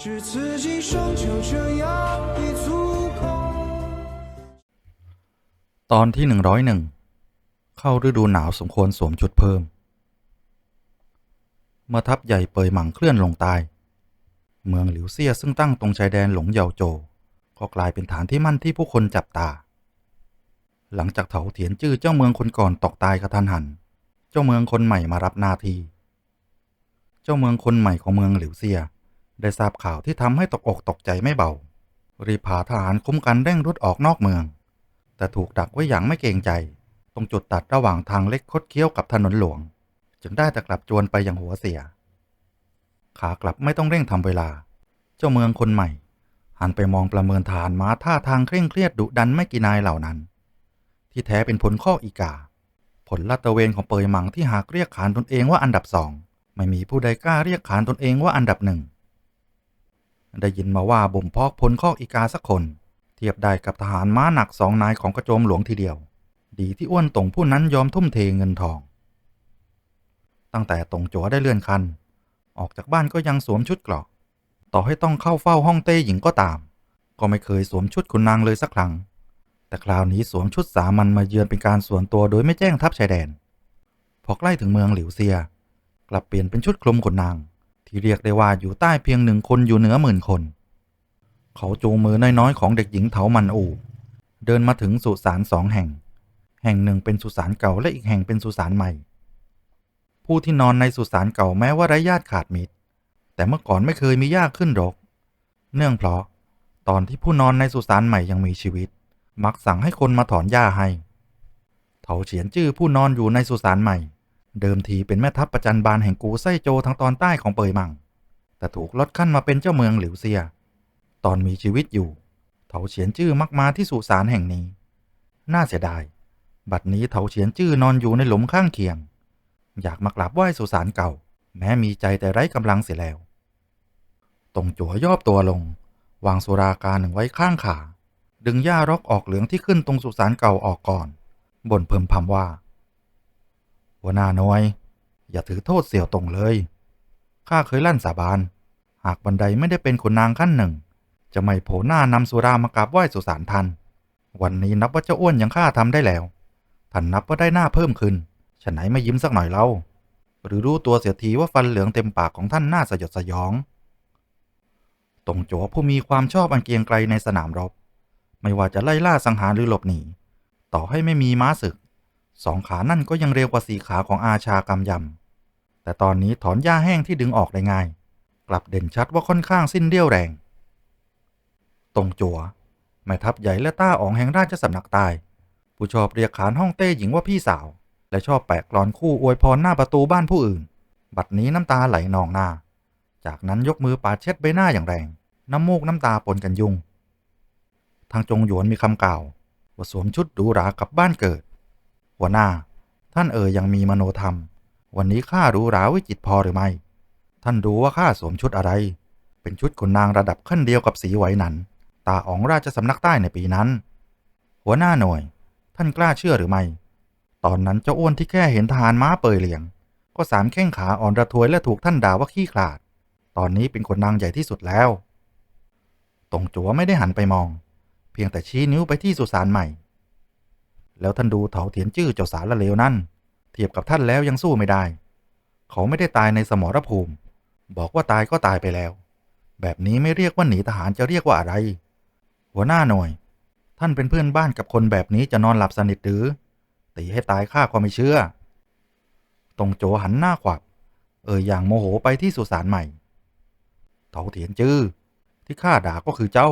知自己终究这样已足够。 ตอนที่หนึ่งร้อยหนึ่งเข้าฤดูหนาวสมควรสวมชุดเพิ่ม เมื่อทัพใหญ่เปยหมังเคลื่อนลงใตาย เมืองหลิวเซี่ยซึ่งตั้งตรงชายแดนหลงเหยาโจ ก็กลายเป็นฐานที่มั่นที่ผู้คนจับตา หลังจากเถาเถียนจื้อเจ้าเมืองคนก่อนตกตายกระทันหัน เจ้าเมืองคนใหม่มารับหนาที เจ้าเมืองคนใหม่ของเมืองหลิวเซีย ได้ทราบข่าวที่ทำให้ตกอกตกใจไม่เบา รีบพาทหารคุ้มกันเร่งรุดออกนอกเมือง แต่ถูกดักไว้อย่างไม่เกรงใจ ตรงจุดตัดระหว่างทางเล็กคดเคี้ยวกับถนนหลวง จึงได้แต่กลับจวนไปอย่างหัวเสีย ขากลับไม่ต้องเร่งทำเวลา เจ้าเมืองคนใหม่ หันไปมองประเมินฐานม้าท่าทางเคร่งเครียดดุดันไม่กี่นายเหล่านั้น ที่แท้เป็นผลข้ออีกา ผลลาดตะเวนของเปยหมังที่หากเรียกขานตนเองว่าอันดับสองไม่มีผู้ใดกล้าเรียกขานตนเองว่าอันดับหนึ่ง ได้ยินมาว่าบ่มเพอกพลข้ออีกาสักคน เทียบได้กับทหารม้าหนักสองนายของกระโจมหลวงทีเดียว ดีที่อ้วนตงผู้นั้นยอมทุ่มเทเงินทอง ตั้งแต่ตงจัวได้เลื่อนคัน ออกจากบ้านก็ยังสวมชุดเกราะ ต่อให้ต้องเข้าเฝ้าห้องเต้หญิงก็ตาม ก็ไม่เคยสวมชุดขุนนางเลยสักครั้ง แต่คราวนี้สวมชุดสามัญมาเยือนเป็นการส่วนตัวโดยไม่แจ้งทัพชายแดน พอใกล้ถึงเมืองหลิวเซีย กลับเปลี่ยนเป็นชุดคลุมขุนนาง ที่เรียกได้ว่าอยู่ใต้เพียงหนึ่งคนอยู่เหนือหมื่นคน เขาจูงมือน้อยๆ ของเด็กหญิงเถามันอู เดินมาถึงสุสานสองแห่ง แห่งหนึ่งเป็นสุสานเก่าและอีกแห่งเป็นสุสานใหม่ ผู้ที่นอนในสุสานเก่าแม้ว่าไร้ญาติขาดมิตร แต่เมื่อก่อนไม่เคยมีญาติขึ้นหรอก เนื่องเพราะตอนที่ผู้นอนในสุสานใหม่ยังมีชีวิต มักสั่งให้คนมาถอนหญ้าให้ เถาเฉียนจื้อผู้นอนอยู่ในสุสานใหม่ เดิมทีเป็นแม่ทัพประจันบานแห่งกูไส้โจทางตอนใต้ของเปยมัง แต่ถูกลดขั้นมาเป็นเจ้าเมืองหลิวเซีย ตอนมีชีวิตอยู่ เถาเฉียนจื้อมักมาที่สุสานแห่งนี้ น่าเสียดาย บัดนี้เถาเฉียนจื้อนอนอยู่ในหลุมข้างเคียง อยากมากราบไหว้สุสานเก่า แม้มีใจแต่ไร้กำลังเสียแล้ว ตรงจั่วยอบตัวลง วางสุราการหนึ่งไว้ข้างขา ดึงหญ้ารกออกเหลืองที่ขึ้นตรงสุสานเก่าออกก่อน บ่นเพิ่มพำว่า หัวหน้าน้อย อย่าถือโทษเสี่ยวตรงเลย ข้าเคยลั่นสาบาน หากบันไดไม่ได้เป็นขุนนางขั้นหนึ่ง จะไม่โผล่หน้านำสุรามากราบไหว้สุสานทัน วันนี้นับว่าเจ้าอ้วนยังข้าทำได้แล้ว ท่านนับว่าได้หน้าเพิ่มขึ้นฉะไหนไม่ยิ้มสักหน่อยเล่า หรือรู้ตัวเสียทีว่าฟันเหลืองเต็มปากของท่านน่าสยดสยอง ตรงโจวผู้มีความชอบอันเกียงไกรในสนามรบ ไม่ว่าจะไล่ล่าสังหารหรือหลบหนี ต่อให้ไม่มีม้าศึก สองขานั่นก็ยังเร็วกว่าสี่ขาของอาชากำยำ แต่ตอนนี้ถอนหญ้าแห้งที่ดึงออกได้ง่าย กลับเด่นชัดว่าค่อนข้างสิ้นเดี่ยวแรง ตรงจัวแม่ทัพใหญ่และต้าอ๋องแห่งราชสำนักใต้ผู้ชอบเรียกขานห้องเต้หญิงว่าพี่สาว และชอบแปะกลอนคู่อวยพรหน้าประตูบ้านผู้อื่น บัดนี้น้ำตาไหลนองหน้า จากนั้นยกมือปาดเช็ดใบหน้าอย่างแรง น้ำมูกน้ำตาปนกันยุง ทางจงหยวนมีคำกล่าวว่าสวมชุดหรูหรากลับบ้านเกิด หัวหน้า ท่านเอ่ยยังมีมโนธรรม วันนี้ข้ารู้ราวิจิตพอหรือไม่ ท่านดูว่าข้าสวมชุดอะไร เป็นชุดขุนนางระดับขั้นเดียวกับสีไหวหนัน ตาอ๋องราชสำนักใต้ในปีนั้น หัวหน้าหน่วย ท่านกล้าเชื่อหรือไม่ ตอนนั้นเจ้าอ้วนที่แค่เห็นทหารม้าเปยเหลียง ก็สามแข้งขาอ่อนระทวยและถูกท่านด่าว่าขี้ขลาด ตอนนี้เป็นขุนนางใหญ่ที่สุดแล้วตรงจัวไม่ได้หันไปมอง เพียงแต่ชี้นิ้วไปที่สุสานใหม่ แล้วท่านดูเถาเถียนจื้อเจ้าสารละเลวนั่น เทียบกับท่านแล้วยังสู้ไม่ได้ เขาไม่ได้ตายในสมรภูมิ บอกว่าตายก็ตายไปแล้ว แบบนี้ไม่เรียกว่าหนีทหารจะเรียกว่าอะไร หัวหน้าหน่วย ท่านเป็นเพื่อนบ้านกับคนแบบนี้จะนอนหลับสนิทหรือ ตีให้ตายข้าก็ไม่เชื่อ ตรงโจหันหน้าขวับ เอ่ยอย่างโมโหไปที่สุสานใหม่ เถาเถียนจื้อที่ข้าด่าก็คือเจ้า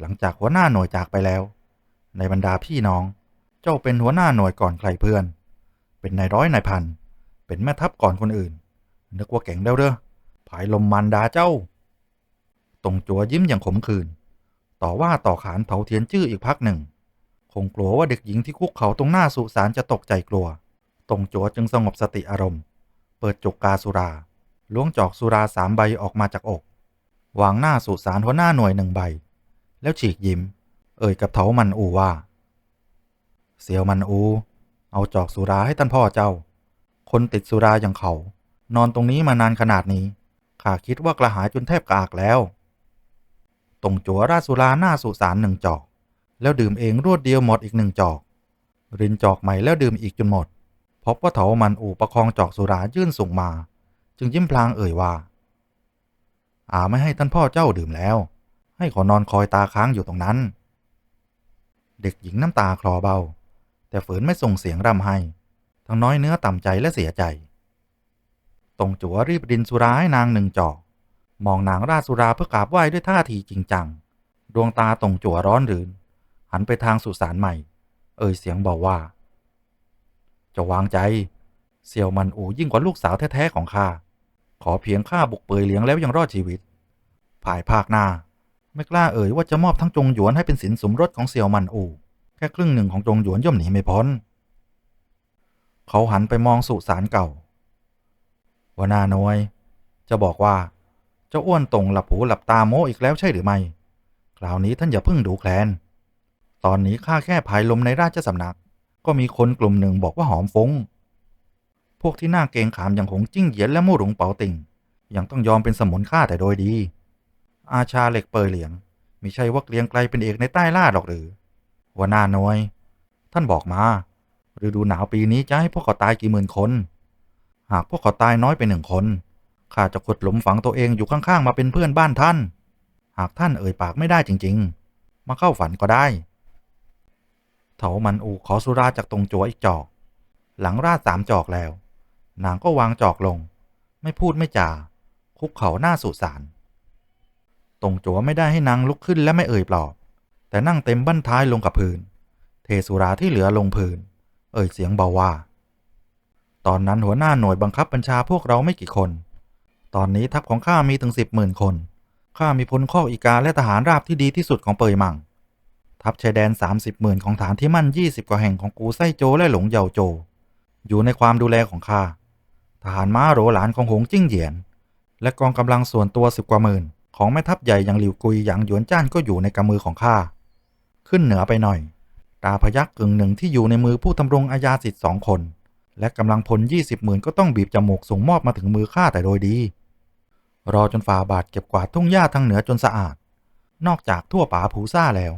หลังจากหัวหน้าหน่วยจากไปแล้ว ในบรรดาพี่น้อง เจ้าเป็นหัวหน้าหน่วยก่อนใครเพื่อน เป็นนายร้อยนายพัน เป็นแม่ทัพก่อนคนอื่น นึกว่าเก่งแล้วเด้อผายลมมันดาเจ้า ตรงจัวยิ้มอย่างขมขื่น ต่อว่าต่อขานเถาเทียนจื้ออีกพักหนึ่ง คงกลัวว่าเด็กหญิงที่คุกเขาตรงหน้าสุสานจะตกใจกลัว ตรงจัวจึงสงบสติอารมณ์ เปิดจุกกาสุรา ล้วงจอกสุราสามใบออกมาจากอก วางหน้าสุสานหัวหน้าหน่วยหนึ่งใบ แล้วฉีกยิ้ม เอ่ยกับเถามันอูว่า เสียวมันอู เอาจอกสุราให้ท่านพ่อเจ้า คนติดสุราอย่างเขา นอนตรงนี้มานานขนาดนี้ ข้าคิดว่ากระหายจนแทบกระอักแล้ว ตรงจัวราสุราหน้าสุสานหนึ่งจอก แล้วดื่มเองรวดเดียวหมดอีกหนึ่งจอก รินจอกใหม่แล้วดื่มอีกจนหมด พบว่าเถามันอูประคองจอกสุรายื่นส่งมา จึงยิ้มพลางเอ่ยว่าอาไม่ให้ท่านพ่อเจ้าดื่มแล้ว ให้ขอนอนคอยตาค้างอยู่ตรงนั้น เด็กหญิงน้ำตาคลอเบา แต่ฝืนไม่ส่งเสียงร่ำไห้ ทั้งน้อยเนื้อต่ำใจและเสียใจ ตรงจัวรีบดินสุราให้นางหนึ่งจอกมองนางราดสุราเพื่อกราบไหว้ด้วยท่าทีจริงจัง ดวงตาตรงจัวร้อนรืน หันไปทางสุสานใหม่ เอ่ยเสียงเบาว่า จะวางใจ เสี่ยวมันอูยิ่งกว่าลูกสาวแท้ๆของข้า ขอเพียงข้าบุกเปยเลี้ยงแล้วยังรอดชีวิต ภายภาคหน้า ไม่กล้าเอ่ยว่าจะมอบทั้งจงหยวนให้เป็นสินสมรสของเสี่ยวมันอู แค่ครึ่งหนึ่งของจงหยวนย่อมหนีไม่พ้น เขาหันไปมองสุสานเก่าว่านาน้อย จะบอกว่า เจ้าอ้วนตรงหลับหูหลับตาโม้อีกแล้วใช่หรือไม่ คราวนี้ท่านอย่าเพิ่งดูแคลน ตอนนี้ข้าแค่ภายลมในราชสำนัก ก็มีคนกลุ่มหนึ่งบอกว่าหอมฟง พวกที่หน้าเกงขามอย่างหงจิ้งเหยียนและมู่หลงเปาติ่ง ยังต้องยอมเป็นสมุนข้าแต่โดยดี อาชาเหล็กเปยเหลียงมิใช่ว่าเกรียงไกลเป็นเอกในใต้ล่าหรอกหรือ หัวหน้าน้อยท่านบอกมาฤดูหนาวปีนี้จะให้พวกเขาตายกี่หมื่นคน หากพวกเขาตายน้อยไปหนึ่งคนข้าจะขุดหลุมฝังตัวเองอยู่ข้างๆมาเป็นเพื่อนบ้านท่าน หากท่านเอ่ยปากไม่ได้จริง ๆ มาเข้าฝันก็ได้ เถามันอูขอสุราจากตรงจัวอีกจอก หลังราดสามจอกแล้ว นางก็วางจอกลง ไม่พูดไม่จา คุกเข่าหน้าสุสานตรงจัวไม่ได้ให้นางลุกขึ้นและไม่เอ่ยปลอบ แต่นั่งเต็มบั้นท้ายลงกับพื้น เทสุราที่เหลือลงพื้น เอ่ยเสียงเบาว่า ตอนนั้นหัวหน้าหน่วยบังคับบัญชาพวกเราไม่กี่คน ตอนนี้ทัพของข้ามีถึงสิบหมื่นคน ข้ามีพลข้ออีกาและทหารราบที่ดีที่สุดของเปยมัง ทัพชายแดนสามสิบหมื่นของฐานที่มั่นยี่สิบกว่าแห่งของกูไส้โจและหลงเยาโจ อยู่ในความดูแลของข้า ทหารม้าโหรหลานของหงจิ้งเหยียน และกองกำลังส่วนตัวสิบกว่าหมื่นของแม่ทัพใหญ่อย่างหลิวกุยหยางหยวนจ้านก็อยู่ในกำมือของข้า ขึ้นเหนือไปหน่อย ตาพยักกึ่งหนึ่งที่อยู่ในมือผู้ทำรงอาญาสิทธิ์สองคน และกำลังพลยี่สิบหมื่นก็ต้องบีบจมูกส่งมอบมาถึงมือข้าแต่โดยดี รอจนฝ่าบาทเก็บกวาดทุ่งหญ้าทางเหนือจนสะอาด นอกจากทั่วป่าผูซ่าแล้ว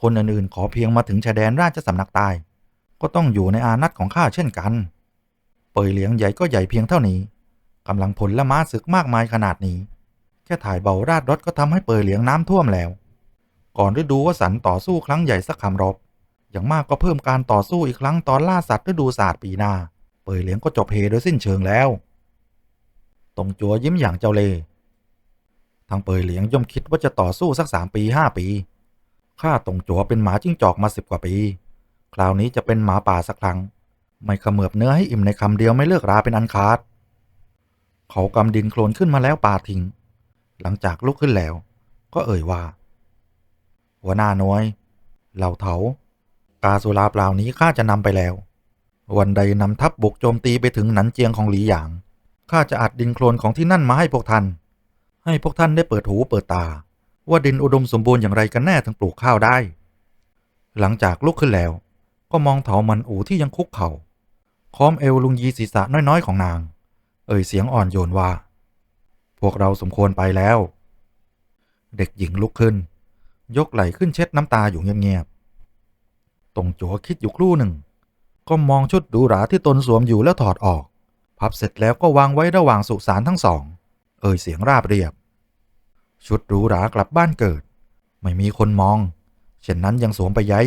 คนอื่นๆขอเพียงมาถึงชายแดนราชสำนักใต้ก็ต้องอยู่ในอานัตของข้าเช่นกัน เปยเหลียงใหญ่ก็ใหญ่เพียงเท่านี้กำลังพลและม้าศึกมากมายขนาดนี้ แค่ถ่ายเบาราดรถก็ทำให้เปยเหลียงน้ำท่วมแล้ว ก่อนฤดูวสันต่อสู้ครั้งใหญ่สักคำรบ อย่างมากก็เพิ่มการต่อสู้อีกครั้งตอนล่าสัตว์ฤดูศาสตร์ปีหน้า เปยเหลียงก็จบเฮโดยสิ้นเชิงแล้ว ตรงจัวยิ้มอย่างเจ้าเล่ทางเปยเหลียงย่อมคิดว่าจะต่อสู้สักสามปีห้าปี ข้าตรงจัวเป็นหมาจิ้งจอกมาสิบกว่าปี คราวนี้จะเป็นหมาป่าสักครั้ง ไม่ขมือบเนื้อให้อิ่มในคำเดียวไม่เลิกราเป็นอันขาด เขากำดินโคลนขึ้นมาแล้วปาทิ้ง หลังจากลุกขึ้นแล้ว ก็เอ่ยว่า หัวหน้าน้อย เหล่าเถากาสุราเปล่านี้ข้าจะนำไปแล้ว วันใดนำทัพบกโจมตีไปถึงหนันเจียงของหลีหยางข้าจะอัดดินโคลนของที่นั่นมาให้พวกท่าน ให้พวกท่านได้เปิดหูเปิดตา ว่าดินอุดมสมบูรณ์อย่างไรกันแน่ถึงปลูกข้าวได้ หลังจากลุกขึ้นแล้ว ก็มองเถามันอูที่ยังคุกเขา่าค้อมเอวลุงยีศีรษะน้อยๆของนาง เอ่ยเสียงอ่อนโยนว่า พวกเราสมควรไปแล้ว เด็กหญิงลุกขึ้น ยกไหล่ขึ้นเช็ดน้ำตาอยู่เงียบๆตรงจัวคิดอยู่ครู่หนึ่ง ก็มองชุดหรูหราที่ตนสวมอยู่แล้วถอดออก พับเสร็จแล้วก็วางไว้ระหว่างสุสานทั้งสอง เอ่ยเสียงราบเรียบ ชุดหรูหรากลับบ้านเกิด ไม่มีคนมอง เช่นนั้นยังสวมไปยัย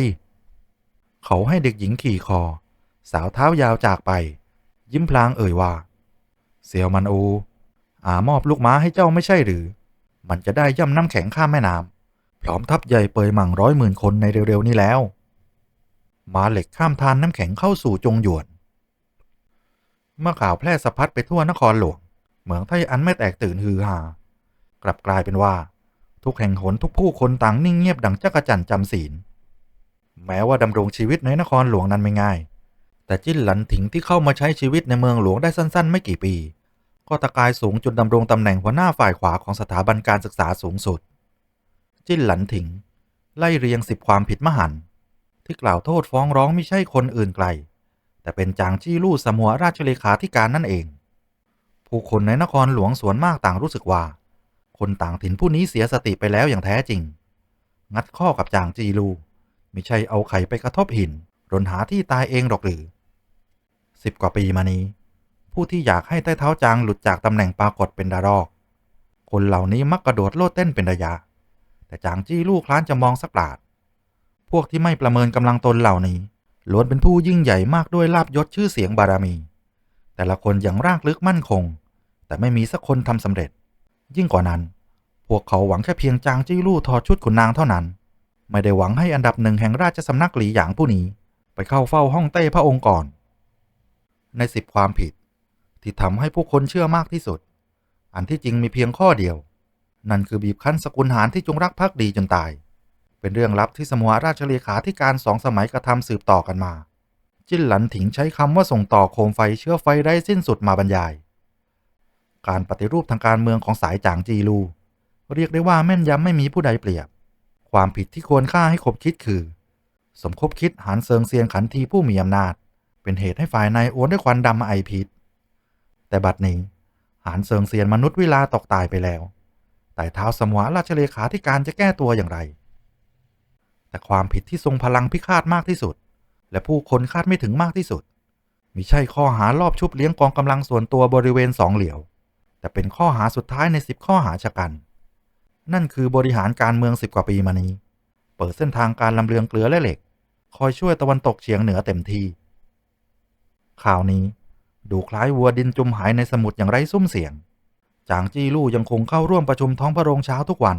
เขาให้เด็กหญิงขี่คอ สาวเท้ายาวจากไป ยิ้มพลางเอ่ยว่า เสี่ยวมันอู อามอบลูกม้าให้เจ้าไม่ใช่หรือ มันจะได้ย่ำน้ำแข็งข้ามแม่น้ำ พร้อมทัพใหญ่เปยหมั่งร้อยหมื่นคนในเร็วๆนี้แล้ว ม้าเหล็กข้ามทานน้ำแข็งเข้าสู่จงหยวน เมื่อข่าวแพร่สะพัดไปทั่วนครหลวงเหมืองไทยอันไม่แตกตื่นฮือฮา กลับกลายเป็นว่า ทุกแห่งหนทุกผู้คนต่างนิ่งเงียบดังจักรจันจำศีล แม้ว่าดำรงชีวิตในนครหลวงนั้นไม่ง่าย แต่จิ้นหลันถิงที่เข้ามาใช้ชีวิตในเมืองหลวงได้สั้น ๆ ไม่กี่ปี ก็ตะกายสูงจนดำรงตำแหน่งหัวหน้าฝ่ายขวาของสถาบันการศึกษาสูงสุด จิ้นหลันถิง ไล่เรียงสิบความผิดมหันต์ที่กล่าวโทษฟ้องร้องไม่ใช่คนอื่นไกล แต่เป็นจางจี้ลู่สมัวราชเลขาธิการนั่นเอง ผู้คนในนครหลวงส่วนมากต่างรู้สึกว่า คนต่างถิ่นผู้นี้เสียสติไปแล้วอย่างแท้จริง งัดข้อกับจางจีลูไม่ใช่เอาไข่ไปกระทบหินรนหาที่ตายเองหรอกหรือสิบกว่าปีมานี้ ผู้ที่อยากให้ใต้เท้าจางหลุดจากตำแหน่งปรากฏเป็นดารอก คนเหล่านี้มักกระโดดโลดเต้นเป็นระยะ แต่จางจี้ลูกคล้านจะมองสักปลาด พวกที่ไม่ประเมินกำลังตนเหล่านี้ล้วนเป็นผู้ยิ่งใหญ่มากด้วยลาบยศชื่อเสียงบารมี แต่ละคนอย่างรากลึกมั่นคง แต่ไม่มีสักคนทำสำเร็จ ยิ่งกว่านั้น พวกเขาหวังแค่เพียงจางจี้ลู่ถอดชุดขุนนางเท่านั้น ไม่ได้หวังให้อันดับหนึ่งแห่งราชสำนักหลีหยางผู้นี้ ไปเข้าเฝ้าห้องเต้พระองค์ก่อน ในสิบความผิด ที่ทำให้ผู้คนเชื่อมากที่สุด อันที่จริงมีเพียงข้อเดียว นั่นคือบีบคั้นสกุลหารที่จงรักภักดีจนตาย เป็นเรื่องลับที่สมัวราชเลขาธิการสองสมัยกระทำสืบต่อกันมา จิ้นหลันถิงใช้คำว่าส่งต่อโคมไฟเชื้อไฟได้สิ้นสุดมาบรรยาย การปฏิรูปทางการเมืองของสายจางจีลูเรียกได้ว่าแม่นยำไม่มีผู้ใดเปรียบ ความผิดที่ควรฆ่าให้คบคิดคือ สมคบคิดหารเซิงเซียนขันทีผู้มีอำนาจ เป็นเหตุให้ฝ่ายในโอนด้วยควันดำไอพิษแต่บัดนี้หารเซิงเซียนมนุษย์เวลาตกตายไปแล้ว แต่เท้าสมวราชเลขาธิการจะแก้ตัวอย่างไร แต่ความผิดที่ทรงพลังพิฆาตมากที่สุด และผู้คนคาดไม่ถึงมากที่สุดมิใช่ข้อหารอบชุบเลี้ยงกองกำลังส่วนตัวบริเวณสองเหลี่ยว แต่เป็นข้อหาสุดท้ายในสิบข้อหาชะกัน นั่นคือบริหารการเมืองสิบกว่าปีมานี้ เปิดเส้นทางการลำเลียงเกลือและเหล็ก คอยช่วยตะวันตกเฉียงเหนือเต็มที่ข่าวนี้ ดูคล้ายวัวดินจมหายในสมุทรอย่างไร้ซุ้มเสียง จางจี้ลู่ยังคงเข้าร่วมประชุมท้องพระโรงเช้าทุกวัน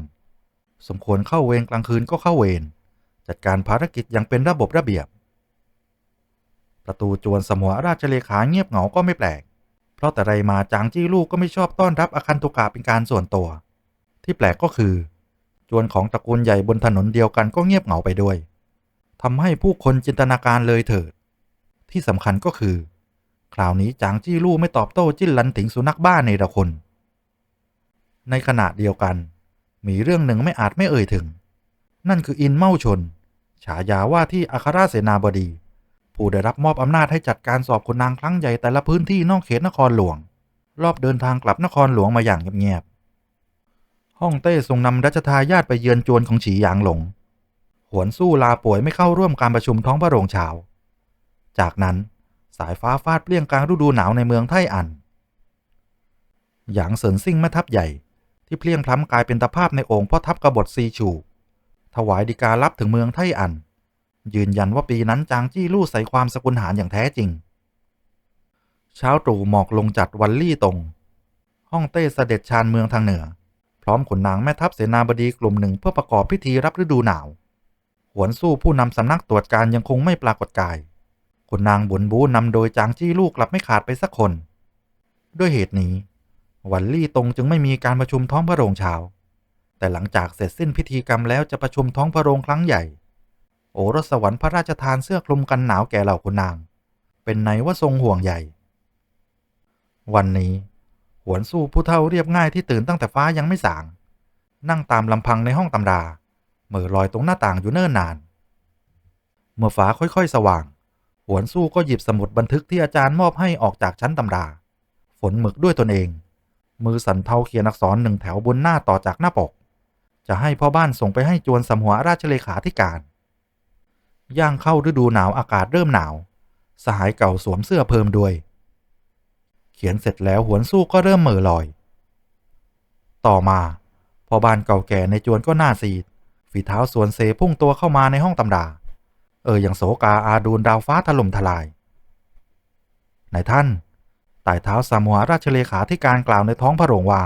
สมควรเข้าเวรกลางคืนก็เข้าเวรจัดการภารกิจอย่างเป็นระบบระเบียบ ประตูจวนสมัวราชเลขาเงียบเหงาก็ไม่แปลก เพราะแต่ไรมาจางจี้ลู่ก็ไม่ชอบต้อนรับอาคันตุกะเป็นการส่วนตัว ที่แปลกก็คือ จวนของตระกูลใหญ่บนถนนเดียวกันก็เงียบเหงาไปด้วยทำให้ผู้คนจินตนาการเลยเถิด ที่สำคัญก็คือ คราวนี้จางจี้ลู่ไม่ตอบโต้จิ้นลันถิงสุนัขบ้าในระคน ในขณะเดียวกัน มีเรื่องหนึ่งไม่อาจไม่เอ่ยถึง นั่นคืออินเมาชน ฉายาว่าที่อัครราชเสนาบดี ผู้ได้รับมอบอำนาจให้จัดการสอบคนนางครั้งใหญ่แต่ละพื้นที่นอกเขตนครหลวง รอบเดินทางกลับนครหลวงมาอย่างเงียบๆห้องเต้ทรงนำรัชทายาทไปเยือนจวนของฉีหยางหลง หวนสู้ลาป่วยไม่เข้าร่วมการประชุมท้องพระโรงเช้าจากนั้นสายฟ้าฟาดเปรี้ยงกลางฤดูหนาวในเมืองไทอัน หยางเสินซิ่งแม่ทัพใหญ่ ที่เพลียงพล้ำกลายเป็นตะภาพในองค์พ่อทัพกบฏซีชู ถวายดีการับถึงเมืองไทอัน ยืนยันว่าปีนั้นจางจี้ลู่ใส่ความสกุลหารอย่างแท้จริง เช้าตรู่หมอกลงจัดวันลี่ตรง ห้องเต้เสด็จชานเมืองทางเหนือ พร้อมขนนางแม่ทัพเสนาบดีกลุ่มหนึ่งเพื่อประกอบพิธีรับฤดูหนาว หวนสู้ผู้นำสำนักตรวจการยังคงไม่ปรากฏกายขนนางบุญบูนำโดยจางจี้ลู่กลับไม่ขาดไปสักคน ด้วยเหตุนี้ วันลี่ตรงจึงไม่มีการประชุมท้องพระโรงเช้าแต่หลังจากเสร็จสิ้นพิธีกรรมแล้วจะประชุมท้องพระโรงครั้งใหญ่ โอรสวรรค์พระราชทานเสื้อคลุมกันหนาวแก่เหล่าขุนนาง เป็นในว่าทรงห่วงใหญ่ วันนี้ หวนสู้ผู้เฒ่าเรียบง่ายที่ตื่นตั้งแต่ฟ้ายังไม่สาง นั่งตามลำพังในห้องตำราเหม่อลอยตรงหน้าต่างอยู่เนิ่นนาน เมื่อฟ้าค่อยๆ สว่าง หวนสู้ก็หยิบสมุดบันทึกที่อาจารย์มอบให้ออกจากชั้นตำรา ฝนหมึกด้วยตนเอง มือสันเทาเขียนอักษรหนึ่งแถวบนหน้าต่อจากหน้าปก จะให้พ่อบ้านส่งไปให้จวนสมหัวราชเลขาธิการ ย่างเข้าฤดูหนาวอากาศเริ่มหนาว สหายเก่าสวมเสื้อเพิ่มด้วย เขียนเสร็จแล้วหวนสู้ก็เริ่มเหม่อลอย ต่อมาพ่อบ้านเก่าแก่ในจวนก็หน้าซีด ฝีเท้าสวนเซพุ่งตัวเข้ามาในห้องตำราเอออย่างโสกาอาดูนดาวฟ้าถล่มทลายนายท่าน ต่เท้าสามัวราชเลขาธิการกล่าวในท้องพระโรงว่า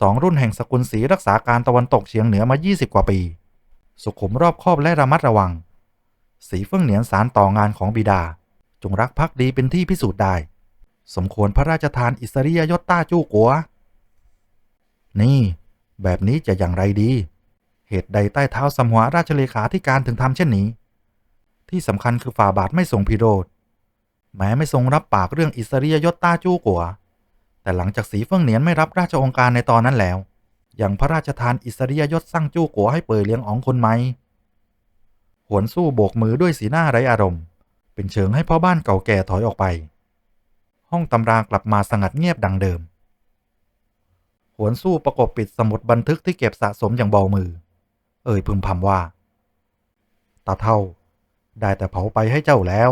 สองรุ่นแห่งสกุลศรีรักษาการตะวันตกเฉียงเหนือมา 20 กว่าปี สุขุมรอบคอบและระมัดระวัง สีเฟื่องเหนียนสารต่องานของบิดา จงรักภักดีเป็นที่พิสูจน์ได้ สมควรพระราชทานอิสริยยศต้าจู้กัว นี่ แบบนี้จะอย่างไรดี เหตุใดใต้เท้าสมหัวราชเลขาธิการถึงทำเช่นนี้ ที่สำคัญคือฝ่าบาทไม่ทรงพิโรธ แม้ไม่ทรงรับปากเรื่องอิสริยยศต้าจู้กัว แต่หลังจากสีเฟื่องเหนียนไม่รับราชองค์การในตอนนั้นแล้วยังพระราชทานอิสริยยศสร้างจู้กัวให้เปิดเลี้ยงอ๋องคนไหมหวนสู้โบกมือด้วยสีหน้าไร้อารมณ์ เป็นเชิงให้พ่อบ้านเก่าแก่ถอยออกไป ห้องตำรากลับมาสงัดเงียบดังเดิม หวนสู้ประกบปิดสมุดบันทึกที่เก็บสะสมอย่างเบามือ เอ่ยพึมพำว่าตาเท่า ได้แต่เผาไปให้เจ้าแล้ว